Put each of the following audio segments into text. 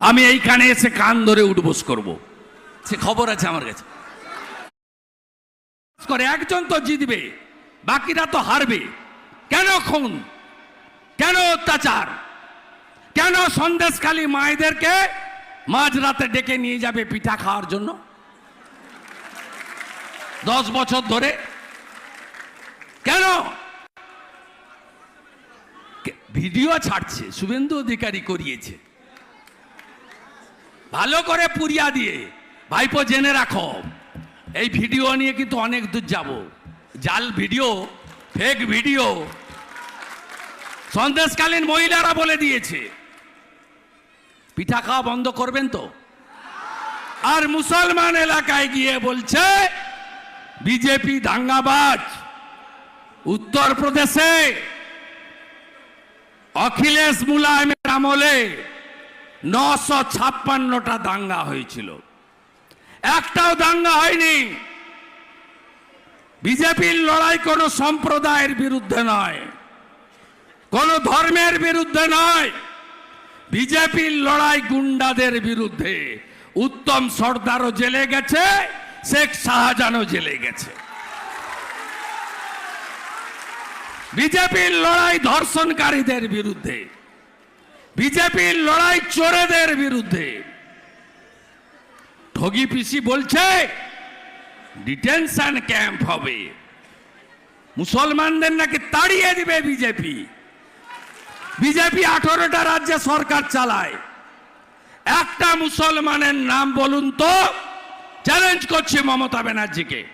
আমি এইখানে এসে কান ধরে উঠবোস করব। সে খবর আছে আমার কাছে। একজন তো জিতবে, বাকিরা তো হারবে। কেন খুন? কেন অত্যাচার? কেন সন্দেশখালী মায়েদেরকে মাঝরাতে ডেকে নিয়ে যাবে পিঠা খাওয়ার জন্য? দশ বছর ধরে। কেন? ভিডিও ছাড়ছে, শুভেন্দু অধিকারী করিয়েছে। ভালো করে পুরিয়া দিয়ে, ভাইপো জেনে রাখো, এই ভিডিও নিয়ে কিন্তু অনেক দূর যাব। জাল ভিডিও ফেক ভিডিও। সন্দেশকালীন মহিলারা বলে দিয়েছে। পিঠা খাওয়া বন্ধ করবেন তো? আর মুসলমান এলাকায় গিয়ে বলছে, বিজেপি দাঙ্গাবাজ, উত্তরপ্রদেশে অখিলেশ মুলায়মের আমলে নশো ছাপ্পান্নটা দাঙ্গা হয়েছিল। একটাও দাঙ্গা হয়নি। বিজেপির লড়াই কোনো সম্প্রদায়ের বিরুদ্ধে নয়, কোন ধর্মের বিরুদ্ধে নয়। বিজেপির লড়াই গুন্ডাদের বিরুদ্ধে। উত্তম সর্দারও জেলে গেছে, শেখ শাহজাহানও জেলে গেছে। বিজেপির লড়াই ধর্ষণকারীদের বিরুদ্ধে। বিজেপির লড়াই চোরেদের বিরুদ্ধে। ঠগি পিসি বলছে, ডিটেনশন ক্যাম্প হবে। মুসলমানদের নাকি তাড়িয়ে দিবে বিজেপি। বিজেপি আঠারোটা রাজ্যে সরকার চালায়। একটা মুসলমানের নাম বলুন তো, চ্যালেঞ্জ করছে মমতা ব্যানার্জিকে।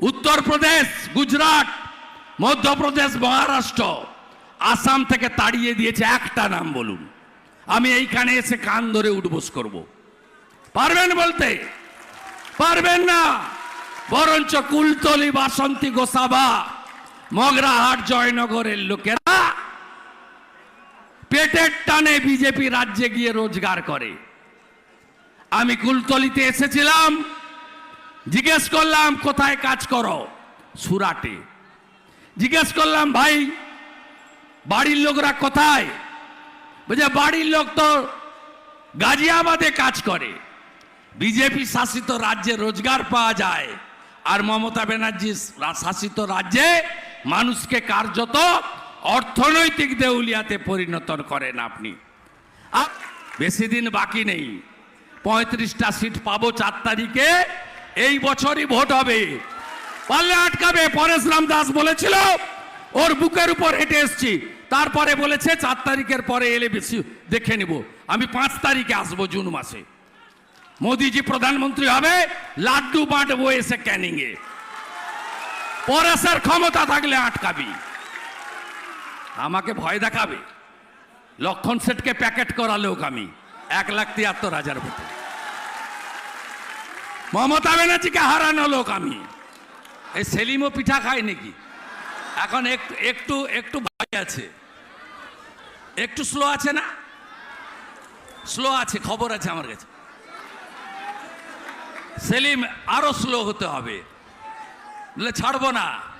উত্তরপ্রদেশ, গুজরাট, মধ্যপ্রদেশ, মহারাষ্ট্র। আসাম থেকে তাড়িয়ে দিয়েছে একটা নাম বলুন। আমি এইখানে এসে কান ধরে উঠবোস করব। পারবেন বলতে? পারবেন না। বরঞ্চ কুলতলি বাসন্তী গোসাবা, মগরাহাট জয়নগরের লোকেরা পেটের টানে বিজেপি রাজ্যে গিয়ে রোজগার করে। আমি কুলতলিতে এসেছিলাম, জিজ্ঞেস করলাম, কোথায় কাজ করো? সুরাটে। জিজ্ঞেস করলাম, ভাই বাড়ির লোকরা কোথায়? বলছে বাড়ির লোক তো গাজিয়াবাদে কাজ করে। বিজেপি শাসিত রাজ্যে রোজগার পাওয়া যায়, আর মমতা ব্যানার্জি শাসিত রাজ্যে মানুষকে কার্যত অর্থনৈতিক দেউলিয়াতে পরিণত করেন আপনি। বেশি দিন বাকি নেই। পঁয়ত্রিশটা সিট পাবো চার তারিখে, এই বছরই ভোট হবে। পারলে আটকাবে, পরেশরাম দাস বলেছিল ওর বুকের উপর হেঁটে এসছি। তারপরে বলেছে, চার তারিখের পরে এলে বেশি দেখে নিব। আমি পাঁচ তারিখে আসব জুন মাসে। মোদিজি প্রধানমন্ত্রী হবে, লাড্ডু বাঁটবো এসে ক্যানিং এ পরেশের ক্ষমতা থাকলে আটকাবি। আমাকে ভয় দেখাবে। লক্ষণ সেটকে প্যাকেট করা লোক আমি, এক লাখ তিয়াত্তর হাজার ভোটে। মমতা ব্যানার্জিকে হারানো লোক আমি। এই সেলিমও পিঠা খায় নাকি? এখন একটু একটু একটু ভয় আছে। একটু স্লো আছে না? স্লো আছে, খবর আছে আমার কাছে। সেলিম, আরও স্লো হতে হবে। ছাড়বো না।